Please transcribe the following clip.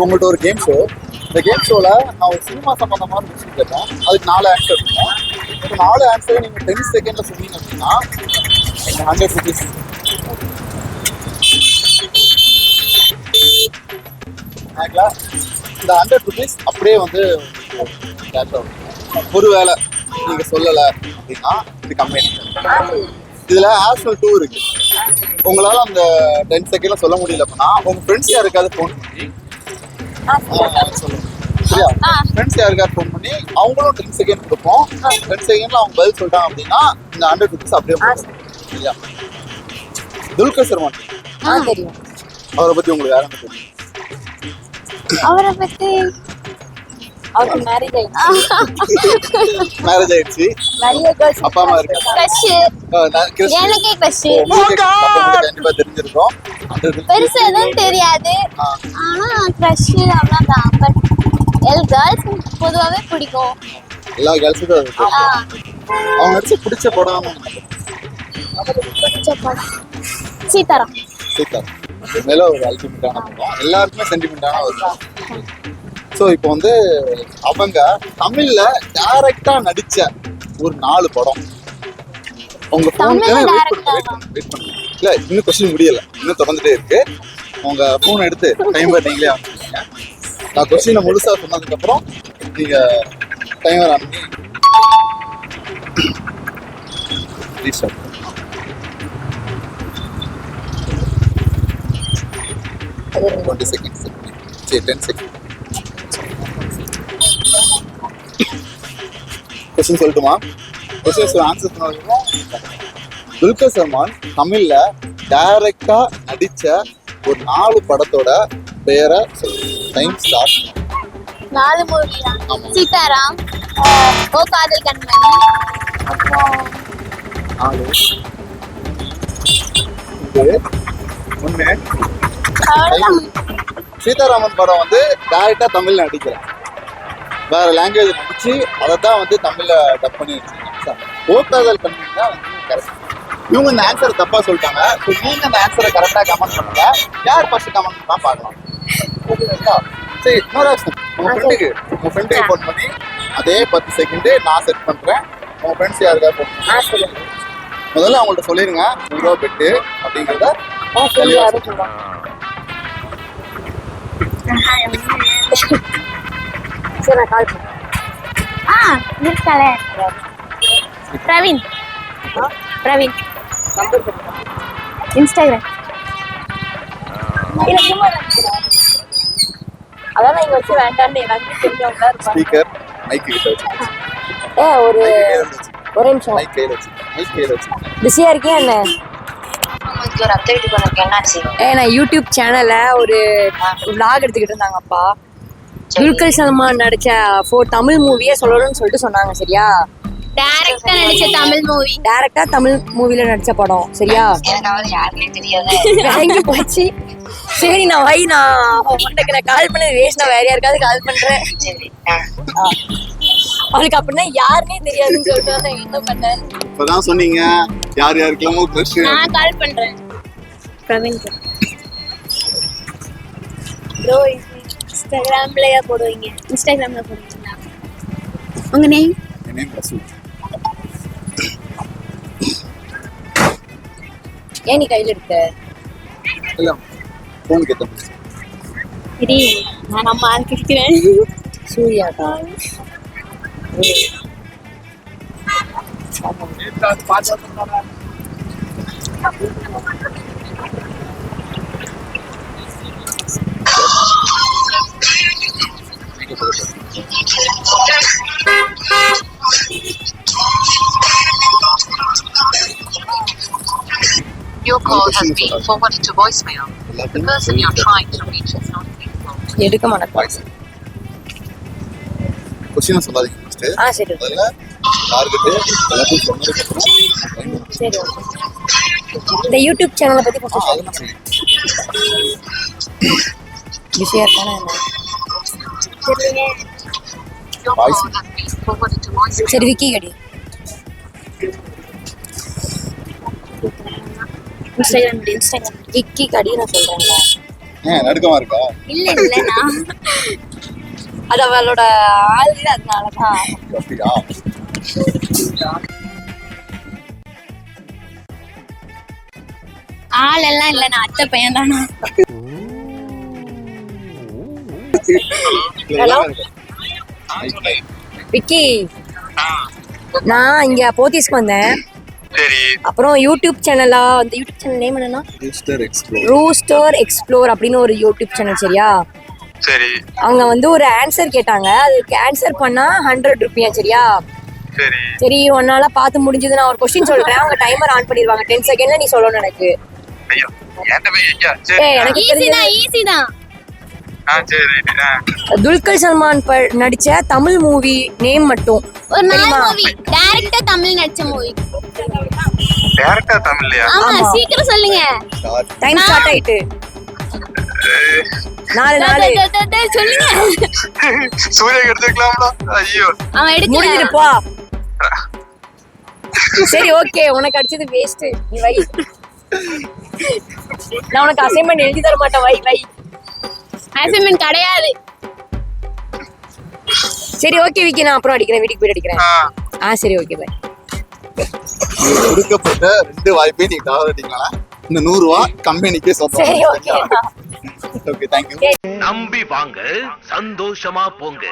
உங்கள்கிட்ட ஒரு game show இந்த கேம் ஷோவில் நான் ஒரு சினிமா சம்மந்தமான கொஸ்டின் கேட்டேன். அதுக்கு நாலு ஆன்சர் இருக்கும் இப்போ நாலு ஆன்சர் நீங்கள் டென் செகண்டில் சொன்னீங்க அப்படின்னா ஹண்ட்ரட் ருபீஸ் ஆங்களா இந்த ஹண்ட்ரட் ருபீஸ் அப்படியே வந்து கேஷ் ஆகும் ஒருவேளை நீங்கள் சொல்லலை அப்படின்னா இது கம்பெனி இதில் ஆஸ்வல் டூ இருக்குது உங்களால் அந்த டென் செகண்டில் சொல்ல முடியல அப்படின்னா உங்கள் ஃப்ரெண்ட்ஸ் யாருக்காவது ஃபோன் பண்ணி சரியா ஃப்ரெண்ட்ஸ் யாருக்காவது ஃபோன் பண்ணி அவங்களும் டென் செகண்ட் கொடுப்போம். டென் செகண்ட்ல அவங்க பதில் சொல்லிட்டாங்க அப்படின்னா இந்த ஹண்ட்ரட் ருபீஸ் அப்படியே. சரியா? துல்கர் தெரியும். அவரை பத்தி உங்களுக்கு யாரும் தெரியும்? அவரை பத்தி அவருக்கு மேரேஜ் ஆயிடுச்சு. மேரேஜ் ஆயிடுச்சு. நிறைய கேர்ள்ஸ் அப்பா அம்மா இருக்காங்க. க்ரஷ். எனக்கே க்ரஷ் கண்டிப்பா தெரிஞ்சிருக்கும். பெருசா எதுவும் தெரியாது. ஆனா க்ரஷ் அவ்வளவுதான். பட் எல் கேர்ள்ஸ் பொதுவாகவே பிடிக்கும். எல்லா கேர்ள்ஸுக்கும் அவங்க நடிச்ச பிடிச்ச படம். பிடிச்ச படம். சீதாராம். சீதா மேல ஒரு அல்டிமேட்டான படம். எல்லாருக்குமே சென்டிமெண்டான ஒரு ஸோ இப்போ வந்து அவங்க தமிழ்ல டைரக்டா நடிச்ச ஒரு நாலு படம். உங்க ஃபோனுக்கு வெயிட்? பண்ணுங்க வெயிட் பண்ணுங்க இல்ல இன்னும் கொஸ்டின் முடியல. இன்னும் தொடர்ந்துட்டே இருக்கு. உங்க ஃபோன் எடுத்து டைமர் நீங்களே ஆரம்பிச்சிங்க நான் கொஸ்டினை முழுசா சொன்னதுக்கு அப்புறம் நீங்க டைமர் பண்ணி ரீஸ்டார்ட் டுவெண்ட்டி செகண்ட்ஸ் சரி டென் செகண்ட் கொஸ்டின் சொல்லட்டுமா? கொஸ்டின் ஆன்சர் சொன்னதுக்கப்புறம் துல்கர் சல்மான் தமிழ்ல டைரக்டா நடிச்ச ஒரு நாலு படத்தோட பெயரை டைம் ஸ்டார்ட் நாலு மூவி சீதாராம் ஓ காதல் கண்மணி. நாலு. ஒன்று சீதாராமன் படம் வந்து டைரக்டா தமிழ்ல நடிக்கிறேன். வேற லாங்குவேஜ் நடிச்சு அதை தான் வந்து தமிழ்ல டப் பண்ணி வச்சிருக்காங்க. கம்பெனி தான் வந்து correct. இவங்க இந்த ஆன்சர் தப்பா சொல்லிட்டாங்க. ஸோ நீங்க இந்த ஆன்சரை கரெக்டா கமெண்ட் பண்ணுங்க. யார் ஃபர்ஸ்ட் கமெண்ட் பண்ணா பார்க்கலாம். ஓகேங்களா? சரி இன்னொரு ஆப்ஷன் உங்க ஃப்ரெண்டுக்கு உங்க ஃப்ரெண்டுக்கு ஃபோன் பண்ணி அதே பத்து செகண்ட் நான் செட் பண்றேன். உங்க ஃப்ரெண்ட்ஸ் யாருக்கா ஃபோன் சொல்லுங்க. முதல்ல அவங்கள்ட்ட சொல்லிருங்க. நூறு ரூபா பெட்டு அப்படிங்கிறத ஆ சொல்லி தெளிவா யாரும் சொல்லுவாங்க சரி நான் கால் பண்ணேன் ஆ இருக்கால பிரவீன். பிரவீன். இன்ஸ்டாகிராம். இல்ல சும்மா அதான் இங்க வச்சு வேண்டாம்னு எனக்கு தெரிஞ்சவங்க ஸ்பீக்கர் மைக் கிட்ட வச்சு. ஏ ஒரு ஒரு நிமிஷம். மைக் கையில வச்சு. மைக் கையில வச்சு. பிஸியா இருக்கியா என்ன? ஒரு அத்தை வீட்டுக்கு வந்திருக்கேன். என்னாச்சு? ஏ நான் யூடியூப் சேனல்ல ஒரு vlog எடுத்துக்கிட்டு இருந்தாங்கப்பா. துல்கர் சல்மான் நடிச்ச ஃபோ தமிழ் மூவியே சொல்லணும்னு சொல்லிட்டு சொன்னாங்க சரியா? டைரக்டா நடிச்ச தமிழ் மூவி டைரக்டா தமிழ் மூவில நடிச்ச படம் சரியா? எனக்கு போச்சு. சரி நான் வை நான் உனக்கு நான் கால் பண்ணது வேஸ்ட் நான் வேற யாருக்காவது கால் பண்றேன். அவளுக்கு அப்படின்னா யாருன்னே தெரியாதுன்னு சொல்லிட்டு நான் என்ன பண்ணேன். இப்பதான் சொன்னீங்க. யார் யாருக்கெல்லாமோ க்ரஷ் நான் கால் பண்றேன். பிரவீன். ப்ரோ இன்ஸ்டாகிராம்லயா போடுவீங்க? இன்ஸ்டாகிராம்ல போடுவீங்களா? உங்க நேம் நேம் ரசூல் ஏன் நீ கையில எடுத்த இல்ல ஃபோன் கேட்டேன். சரி நான் நம்ம ஆள் கேட்கிறேன் சூர்யாக்கா. Your call has been forwarded to voicemail. The person you're trying to reach is not available. எடுக்க மாட்டேன். வாய்ஸ் கொஸ்டின் சொல்லாதீங்க ஃபர்ஸ்ட் ஆ சரி. முதல்ல டார்கெட் எல்லாத்தையும் சொன்னதுக்கு அப்புறம் சரி. இந்த யூடியூப் சேனலை பத்தி ஆ, கொஞ்சம் அதெல்லாம் சொல்லி பிஸியா இருக்கானா சரி விக்கி கடி. இன்ஸ்டாகிராம் இன்ஸ்டாகிராம் விக்கி கடி நான் சொல்றேன்ல. ஏன் நடுக்கமா இருக்கா? இல்ல இல்ல நான் அது அவளோட ஆள் அதனாலதான் அப்படியா? ஆள் எல்லாம் இல்ல நான் அத்தை பையன் தானா? Hello? விக்கி நான் இங்க போத்தீஸ்க்கு வந்தேன். சரி. அப்புறம் யூடியூப் சேனலா அந்த யூடியூப் சேனல் நேம் என்னன்னா? ரூஸ்டர் எக்ஸ்ப்ளோர் ரூஸ்டர் எக்ஸ்ப்ளோர் அப்படின்னு ஒரு யூடியூப் சேனல் சரியா? சரி. அவங்க வந்து ஒரு ஆன்சர் கேட்டாங்க. அதுக்கு ஆன்சர் பண்ணா ஹண்ட்ரட் ருப்பியா சரியா? சரி. சரி உன்னால பார்த்து முடிஞ்சது நான் ஒரு கொஸ்டின் சொல்றேன். அவங்க டைமர் ஆன் பண்ணிடுவாங்க. டென் செகண்ட்ல நீ சொல்லணும் எனக்கு. எனக்கு ஈஸி தெரிஞ்சது தான் ஈஸி தான். துல்கர் சல்மான் ப- நடிச்ச தமிழ் மூவி நேம் மட்டும் ஒரு நாலு? மூவி. டைரக்டா தமிழ் நடிச்ச மூவி. டேரக்டா தமிழ்லையா? ஆமா. சீக்கிரம் சொல்லுங்க. டைம் ஸ்டார்ட் ஆயிட்டு. நாலு நாலு. சொல்லுங்க. சூரிய எடுத்துக்கலாம்டா. ஐயோ. அவன் எடுக்கல. முடிஞ்சிருப்பா சரி ஓகே. உனக்கு அடிச்சது வேஸ்ட் நீ வை. நான் உனக்கு அசைன்மெண்ட் எழுதி தர மாட்டேன் வை வை. அசைன்மெண்ட் கிடையாது. சரி ஓகே விக்கி நான் அப்புறம் அடிக்கிறேன். வீட்டுக்கு போய் அடிக்கிறேன். ஆ. சரி ஓகே பை கொடுக்கப்பட்ட ரெண்டு வாய்ப்பையும் நீங்க தவறட்டீங்களா இந்த நூறு ரூபா கம்பெனிக்கே சரி சொந்தம் ஓகே ஓகே தேங்க்யூ நம்பி வாங்க சந்தோஷமா போங்க.